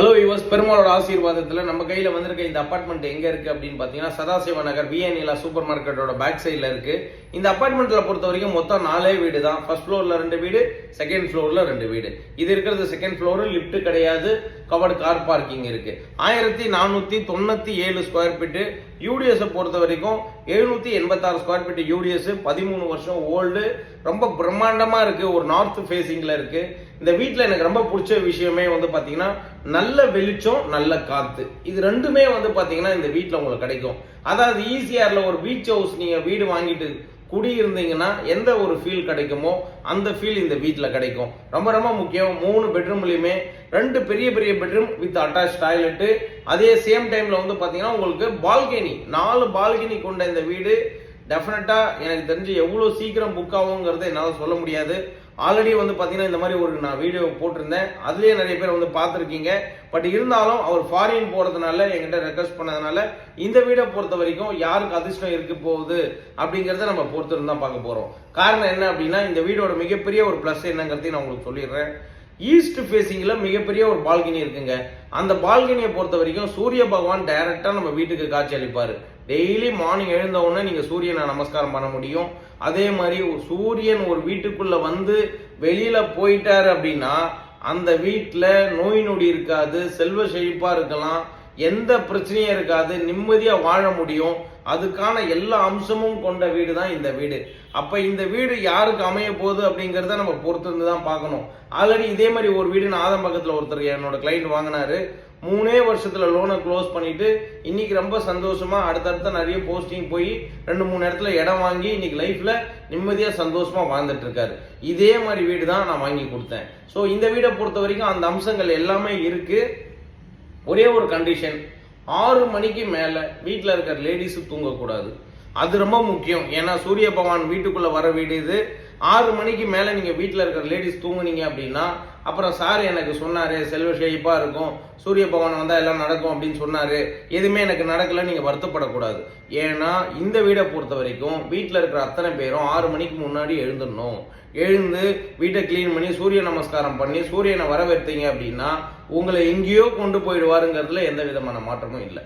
Hello யுவஸ் பெருமாளோட ஆசீர்வாதத்தில் நம்ம கையில் வந்திருக்க இந்த அப்பார்ட்மெண்ட் எங்கே இருக்குது அப்படின்னு பார்த்தீங்கன்னா சதாசிவ நகர் விஎன்இலா சூப்பர் மார்க்கெட்டோட பேக் சைடில் இருக்குது இந்த அப்பார்ட்மெண்ட்டில் பொறுத்த வரைக்கும் மொத்தம் நாலே வீடு தான் ஃபர்ஸ்ட் ஃப்ளோரில் ரெண்டு வீடு செகண்ட் ஃப்ளோரில் ரெண்டு வீடு. இது இருக்கிறது செகண்ட் ஃப்ளோரு லிஃப்ட் கிடையாது. கவர்டு கார் பார்க்கிங் இருக்கு. ஆயிரத்தி நானூற்றி தொண்ணூற்றி ஏழு ஸ்கொயர் ஃபீட்டு யூடிஎஸை பொறுத்த வரைக்கும் எழுநூற்றி எண்பத்தாறு ஸ்கொயர் ஃபீட் யூடிஎஸ் பதிமூணு வருஷம் ஓல்டு ரொம்ப பிரம்மாண்டமாக இருக்குது ஒரு நார்த் ஃபேஸிங்கில் இருக்குது இந்த வீட்டில் எனக்கு ரொம்ப பிடிச்ச விஷயமே வந்து பார்த்தீங்கன்னா நல்ல வெளிச்சம் நல்ல காற்று இது ரெண்டுமே வந்து பார்த்தீங்கன்னா இந்த வீட்டில் உங்களுக்கு கிடைக்கும். அதாவது ஈஸியாரில் ஒரு பீச் ஹவுஸ் நீங்கள் வீடு வாங்கிட்டு குடியிருந்தீங்கன்னா எந்த ஒரு ஃபீல் கிடைக்குமோ அந்த ஃபீல் இந்த வீட்டில் கிடைக்கும். ரொம்ப ரொம்ப முக்கியம். மூணு பெட்ரூம்லையுமே ரெண்டு பெரிய பெரிய பெட்ரூம் வித் அட்டாச் டாய்லெட்டு அதே சேம் டைமில் வந்து பார்த்தீங்கன்னா உங்களுக்கு பால்கனி நாலு பால்கனி கொண்ட இந்த வீடு. டெஃபினட்டாக எனக்கு தெரிஞ்சு எவ்வளோ சீக்கிரம் புக் ஆகுங்கிறத என்னால் சொல்ல முடியாது. ஆல்ரெடி வந்து பார்த்தீங்கன்னா இந்த மாதிரி ஒரு நான் வீடியோ போட்டிருந்தேன். அதுலேயே நிறைய பேர் வந்து பார்த்துருக்கீங்க. பட் இருந்தாலும் அவர் ஃபாரின் போகிறதுனால என்கிட்ட ரெக்வஸ்ட் பண்ணதுனால இந்த வீடை பொறுத்த வரைக்கும் யாருக்கு அதிர்ஷ்டம் இருக்க போகுது அப்படிங்கிறத நம்ம பொறுத்திருந்து தான் பார்க்க போகிறோம் காரணம் என்ன அப்படின்னா இந்த வீடியோட மிகப்பெரிய ஒரு ப்ளஸ் என்னங்கிறதையும் நான் உங்களுக்கு சொல்லிடுறேன். ஈஸ்ட் ஃபேஸிங்கில் மிகப்பெரிய ஒரு பால்கனி இருக்குங்க. அந்த பால்கனியை பொறுத்த வரைக்கும் சூரிய பகவான் டைரக்டாக நம்ம வீட்டுக்கு காட்சி அளிப்பார். டெய்லி மார்னிங் எழுந்த உடனே நீங்கள் சூரியனை நமஸ்காரம் பண்ண முடியும். அதே மாதிரி சூரியன் ஒரு வீட்டுக்குள்ளே வந்து வெளியில் போயிட்டார் அப்படின்னா அந்த வீட்டில் நோய் நொடி இருக்காது செல்வ செழிப்பாக இருக்கலாம். எந்த பிரச்சனையும் இருக்காது நிம்மதியாக வாழ முடியும். அதுக்கான எல்லா அம்சமும் கொண்ட வீடு தான் இந்த வீடு. அப்போ இந்த வீடு யாருக்கு அமைய போகுது அப்படிங்கிறத நம்ம பொறுத்திருந்து தான் பார்க்கணும். ஆல்ரெடி இதே மாதிரி ஒரு வீடு நான் ஆதம்பக்கத்தில் ஒருத்தர் என்னோட கிளைண்ட் வாங்கினாரு. மூணே வருஷத்தில் லோனை க்ளோஸ் பண்ணிட்டு இன்னைக்கு ரொம்ப சந்தோஷமா அடுத்தடுத்த நிறைய போஸ்டிங் போய் ரெண்டு மூணு இடத்துல இடம் வாங்கி இன்னைக்கு லைஃப்ல நிம்மதியாக சந்தோஷமா வாழ்ந்துட்டு இருக்காரு. இதே மாதிரி வீடு தான் நான் வாங்கி கொடுத்தேன். ஸோ இந்த வீடை பொறுத்த வரைக்கும் அந்த அம்சங்கள் எல்லாமே இருக்குது ஒரே ஒரு கண்டிஷன் ஆறு மணிக்கு மேலே வீட்டில் இருக்கிற லேடிஸு தூங்கக்கூடாது. அது ரொம்ப முக்கியம். ஏன்னா சூரிய பகவான் வீட்டுக்குள்ளே வர வீடு இது. ஆறு மணிக்கு மேலே நீங்கள் வீட்டில் இருக்கிற லேடிஸ் தூங்குனீங்க அப்படின்னா அப்புறம் சார் எனக்கு சொன்னார் செல்வ ஷேப்பாக இருக்கும். சூரிய பகவான் வந்தால் எல்லாம் நடக்கும் அப்படின்னு சொன்னார். எதுவுமே எனக்கு நடக்கலை நீங்கள் வருத்தப்படக்கூடாது. ஏன்னா இந்த வீடை பொறுத்த வரைக்கும் வீட்டில் இருக்கிற அத்தனை பேரும் ஆறு மணிக்கு முன்னாடி எழுந்துடணும். எழுந்து வீட்டை க்ளீன் பண்ணி சூரிய நமஸ்காரம் பண்ணி சூரியனை வரவேற்றீங்க அப்படின்னா உங்களை எங்கேயோ கொண்டு போயிடுவாருங்கிறதுல எந்த விதமான மாற்றமும் இல்லை.